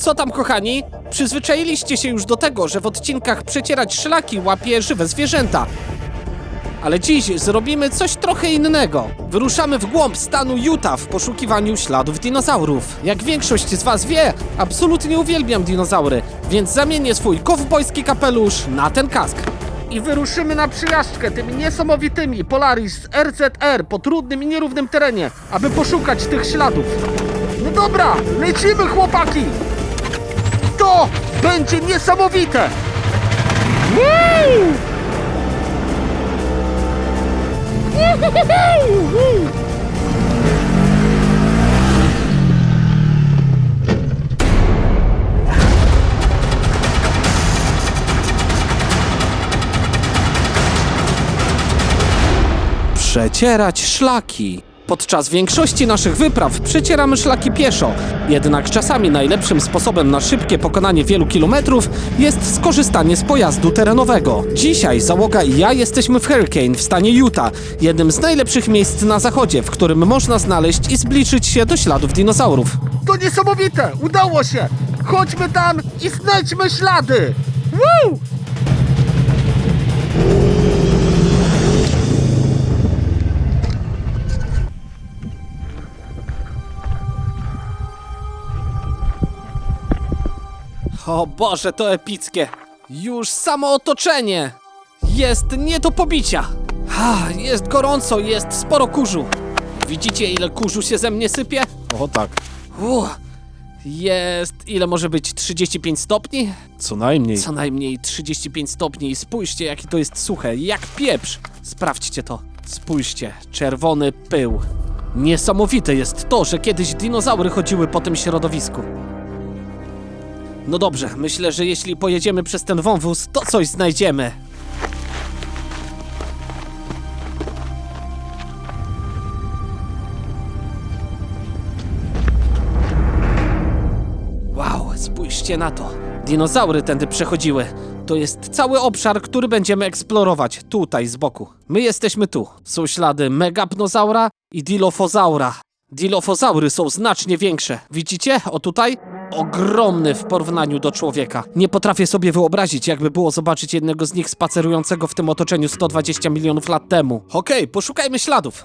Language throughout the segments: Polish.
Co tam, kochani? Przyzwyczailiście się już do tego, że w odcinkach przecierać szlaki łapie żywe zwierzęta. Ale dziś zrobimy coś trochę innego. Wyruszamy w głąb stanu Utah w poszukiwaniu śladów dinozaurów. Jak większość z was wie, absolutnie uwielbiam dinozaury, więc zamienię swój kowbojski kapelusz na ten kask. I wyruszymy na przyjażdżkę tymi niesamowitymi Polaris RZR po trudnym i nierównym terenie, aby poszukać tych śladów. No dobra, lecimy chłopaki! To będzie niesamowite! Przecierać szlaki. Podczas większości naszych wypraw przecieramy szlaki pieszo, jednak czasami najlepszym sposobem na szybkie pokonanie wielu kilometrów jest skorzystanie z pojazdu terenowego. Dzisiaj załoga i ja jesteśmy w Hurricane w stanie Utah, jednym z najlepszych miejsc na zachodzie, w którym można znaleźć i zbliżyć się do śladów dinozaurów. To niesamowite! Udało się! Chodźmy tam i znajdźmy ślady! Woo! O Boże, to epickie. Już samo otoczenie jest nie do pobicia. Ha, jest gorąco, jest sporo kurzu. Widzicie, ile kurzu się ze mnie sypie? O tak, Uff, jest, ile może być? 35 stopni? co najmniej. Co najmniej 35 stopni i spójrzcie, jakie to jest suche, jak pieprz. Sprawdźcie to. Spójrzcie, czerwony pył. Niesamowite jest to, że kiedyś dinozaury chodziły po tym środowisku. No dobrze, myślę, że jeśli pojedziemy przez ten wąwóz, to coś znajdziemy. Wow, spójrzcie na to. Dinozaury tędy przechodziły. To jest cały obszar, który będziemy eksplorować, tutaj z boku. My jesteśmy tu. Są ślady Megapnozaura i Dilophosaura. Dilophosaury są znacznie większe. Widzicie? O tutaj? Ogromny w porównaniu do człowieka. Nie potrafię sobie wyobrazić, jakby było zobaczyć jednego z nich spacerującego w tym otoczeniu 120 milionów lat temu. Okej, poszukajmy śladów.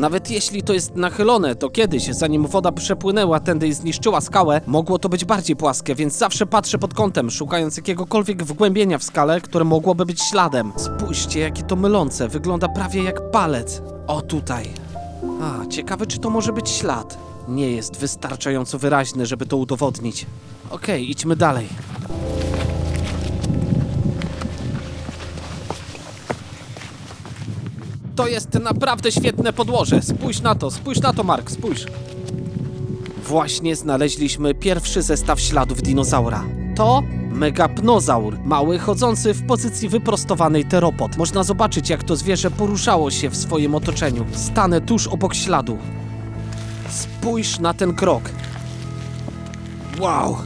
Nawet jeśli to jest nachylone, to kiedyś, zanim woda przepłynęła tędy i zniszczyła skałę, mogło to być bardziej płaskie, więc zawsze patrzę pod kątem, szukając jakiegokolwiek wgłębienia w skale, które mogłoby być śladem. Spójrzcie, jakie to mylące, wygląda prawie jak palec. O tutaj. A, ciekawe, czy to może być ślad. Nie jest wystarczająco wyraźny, żeby to udowodnić. Okej, idźmy dalej. To jest naprawdę świetne podłoże. Spójrz na to, spójrz na to, Mark, spójrz. Właśnie znaleźliśmy pierwszy zestaw śladów dinozaura. To megapnozaur, mały, chodzący w pozycji wyprostowanej teropod. Można zobaczyć, jak to zwierzę poruszało się w swoim otoczeniu. Stanę tuż obok śladu. Spójrz na ten krok. Wow!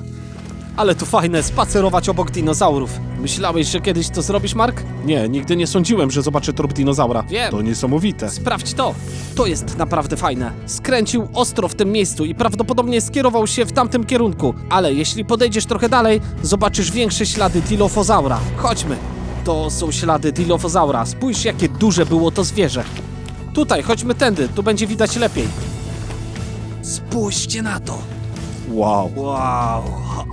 Ale to fajne, spacerować obok dinozaurów. Myślałeś, że kiedyś to zrobisz, Mark? Nie, nigdy nie sądziłem, że zobaczę trup dinozaura. Wiem. To niesamowite. Sprawdź to. To jest naprawdę fajne. Skręcił ostro w tym miejscu i prawdopodobnie skierował się w tamtym kierunku. Ale jeśli podejdziesz trochę dalej, zobaczysz większe ślady Dilophosaura. Chodźmy. To są ślady Dilophosaura. Spójrz, jakie duże było to zwierzę. Tutaj, chodźmy tędy. Tu będzie widać lepiej. Spójrzcie na to. Wow. Wow,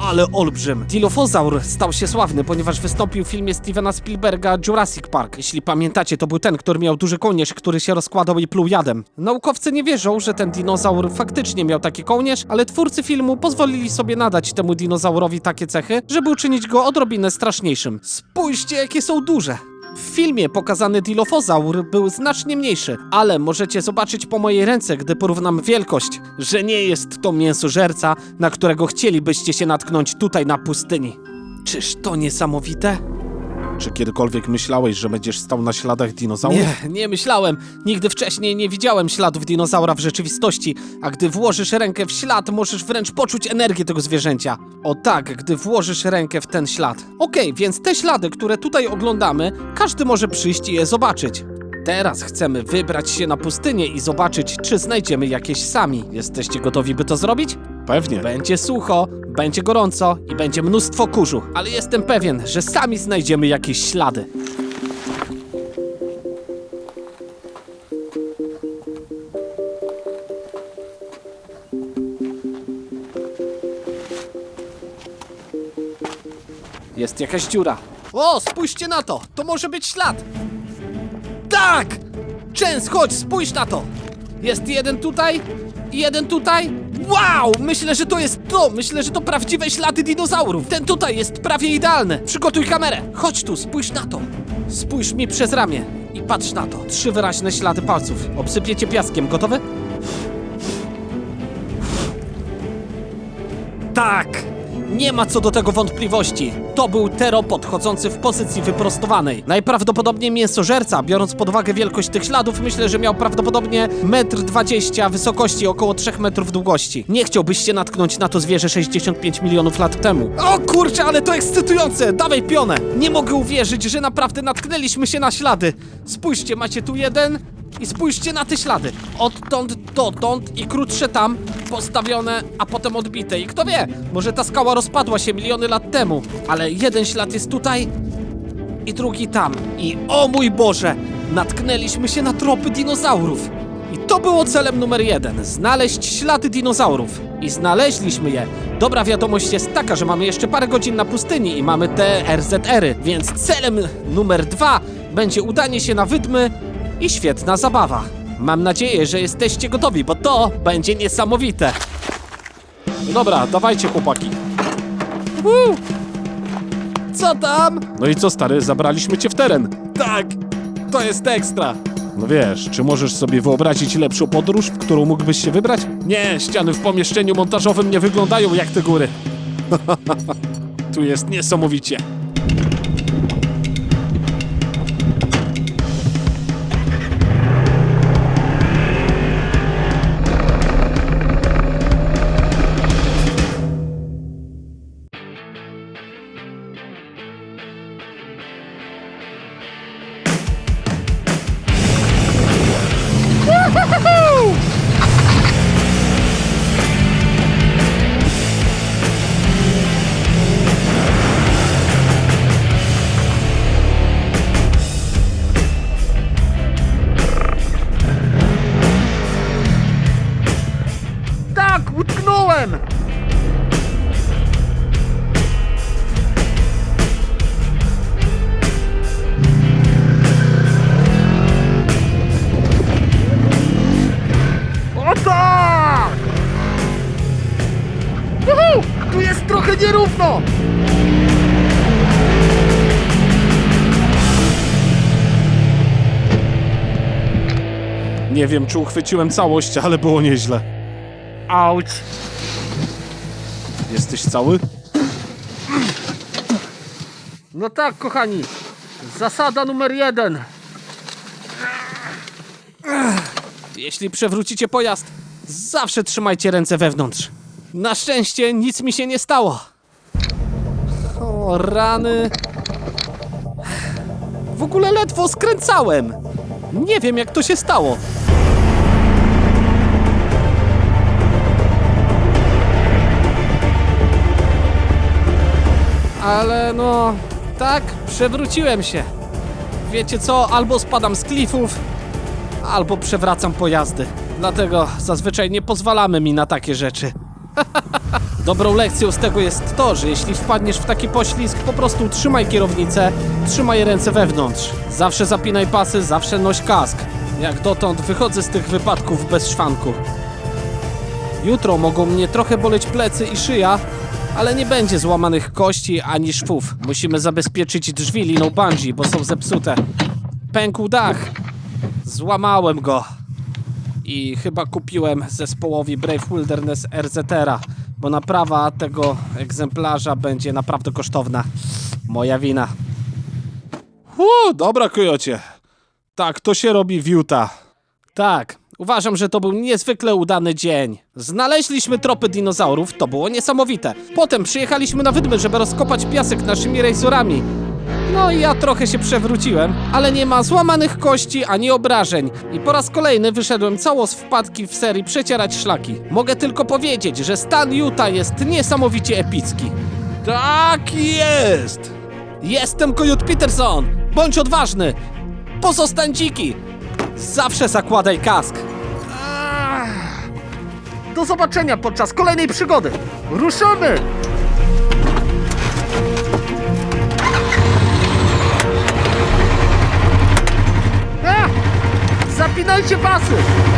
ale olbrzym. Dilophosaur stał się sławny, ponieważ wystąpił w filmie Stevena Spielberga Jurassic Park. Jeśli pamiętacie, to był ten, który miał duży kołnierz, który się rozkładał i pluł jadem. Naukowcy nie wierzą, że ten dinozaur faktycznie miał taki kołnierz, ale twórcy filmu pozwolili sobie nadać temu dinozaurowi takie cechy, żeby uczynić go odrobinę straszniejszym. Spójrzcie, jakie są duże. W filmie pokazany Dilophosaur był znacznie mniejszy, ale możecie zobaczyć po mojej ręce, gdy porównam wielkość, że nie jest to mięsożerca, na którego chcielibyście się natknąć tutaj na pustyni. Czyż to niesamowite? Czy kiedykolwiek myślałeś, że będziesz stał na śladach dinozaurów? Nie, nie myślałem. Nigdy wcześniej nie widziałem śladów dinozaura w rzeczywistości, a gdy włożysz rękę w ślad, możesz wręcz poczuć energię tego zwierzęcia. O tak, gdy włożysz rękę w ten ślad. Okej, więc te ślady, które tutaj oglądamy, każdy może przyjść i je zobaczyć. Teraz chcemy wybrać się na pustynię i zobaczyć, czy znajdziemy jakieś sami. Jesteście gotowi, by to zrobić? Pewnie. Będzie sucho, będzie gorąco i będzie mnóstwo kurzu, ale jestem pewien, że sami znajdziemy jakieś ślady. Jest jakaś dziura. O, spójrzcie na to! To może być ślad! Tak! Częs, chodź, spójrz na to! Jest jeden tutaj jeden tutaj. Wow! Myślę, że to jest to! Myślę, że to prawdziwe ślady dinozaurów! Ten tutaj jest prawie idealny! Przygotuj kamerę! Chodź tu, spójrz na to! Spójrz mi przez ramię i patrz na to. Trzy wyraźne ślady palców. Obsypiecie piaskiem. Gotowy? Tak! Nie ma co do tego wątpliwości. To był teropod chodzący w pozycji wyprostowanej. Najprawdopodobniej mięsożerca, biorąc pod uwagę wielkość tych śladów, myślę, że miał prawdopodobnie 1,20 m wysokości, około 3 metrów długości. Nie chciałbyś się natknąć na to zwierzę 65 milionów lat temu. O kurczę, ale to ekscytujące! Dawaj pionę! Nie mogę uwierzyć, że naprawdę natknęliśmy się na ślady. Spójrzcie, macie tu jeden, i spójrzcie na te ślady. Odtąd dotąd i krótsze tam, postawione, a potem odbite. I kto wie, może ta skała rozpadła się miliony lat temu, ale jeden ślad jest tutaj i drugi tam. I o mój Boże, natknęliśmy się na tropy dinozaurów. I to było celem numer jeden znaleźć ślady dinozaurów. I znaleźliśmy je. Dobra wiadomość jest taka, że mamy jeszcze parę godzin na pustyni i mamy te RZR-y, więc celem numer dwa będzie udanie się na wydmy i świetna zabawa. Mam nadzieję, że jesteście gotowi, bo to będzie niesamowite. Dobra, dawajcie chłopaki. Woo! Co tam? No i co stary, zabraliśmy cię w teren. Tak, to jest ekstra. No wiesz, czy możesz sobie wyobrazić lepszą podróż, w którą mógłbyś się wybrać? Nie, ściany w pomieszczeniu montażowym nie wyglądają jak te góry. Tu jest niesamowicie. Tak, utknąłem! Tu jest trochę nierówno! Nie wiem, czy uchwyciłem całość, ale było nieźle. Auć! Jesteś cały? No tak, kochani. Zasada numer jeden. Jeśli przewrócicie pojazd, zawsze trzymajcie ręce wewnątrz. Na szczęście nic mi się nie stało. O, rany. W ogóle ledwo skręcałem. Nie wiem, jak to się stało. Ale no, tak, przewróciłem się. Wiecie co, albo spadam z klifów, albo przewracam pojazdy. Dlatego zazwyczaj nie pozwalamy mi na takie rzeczy. Dobrą lekcją z tego jest to, że jeśli wpadniesz w taki poślizg, po prostu trzymaj kierownicę, trzymaj ręce wewnątrz. Zawsze zapinaj pasy, zawsze noś kask. Jak dotąd wychodzę z tych wypadków bez szwanku. Jutro mogą mnie trochę boleć plecy i szyja, ale nie będzie złamanych kości ani szwów. Musimy zabezpieczyć drzwi liną bungee, bo są zepsute. Pękł dach. Złamałem go. I chyba kupiłem zespołowi Brave Wilderness RZR-a, bo naprawa tego egzemplarza będzie naprawdę kosztowna. Moja wina. Uuu, dobra, kojocie. Tak, to się robi w Utah. Tak, uważam, że to był niezwykle udany dzień. Znaleźliśmy tropy dinozaurów, to było niesamowite. Potem przyjechaliśmy na wydmy, żeby rozkopać piasek naszymi rejsorami. No i ja trochę się przewróciłem, ale nie ma złamanych kości ani obrażeń. I po raz kolejny wyszedłem cało z wpadki w serii Przecierać Szlaki. Mogę tylko powiedzieć, że stan Utah jest niesamowicie epicki. Tak jest! Jestem Kojut Peterson! Bądź odważny! Pozostań dziki! Zawsze zakładaj kask! Do zobaczenia podczas kolejnej przygody! Ruszamy! A! Zapinajcie pasy!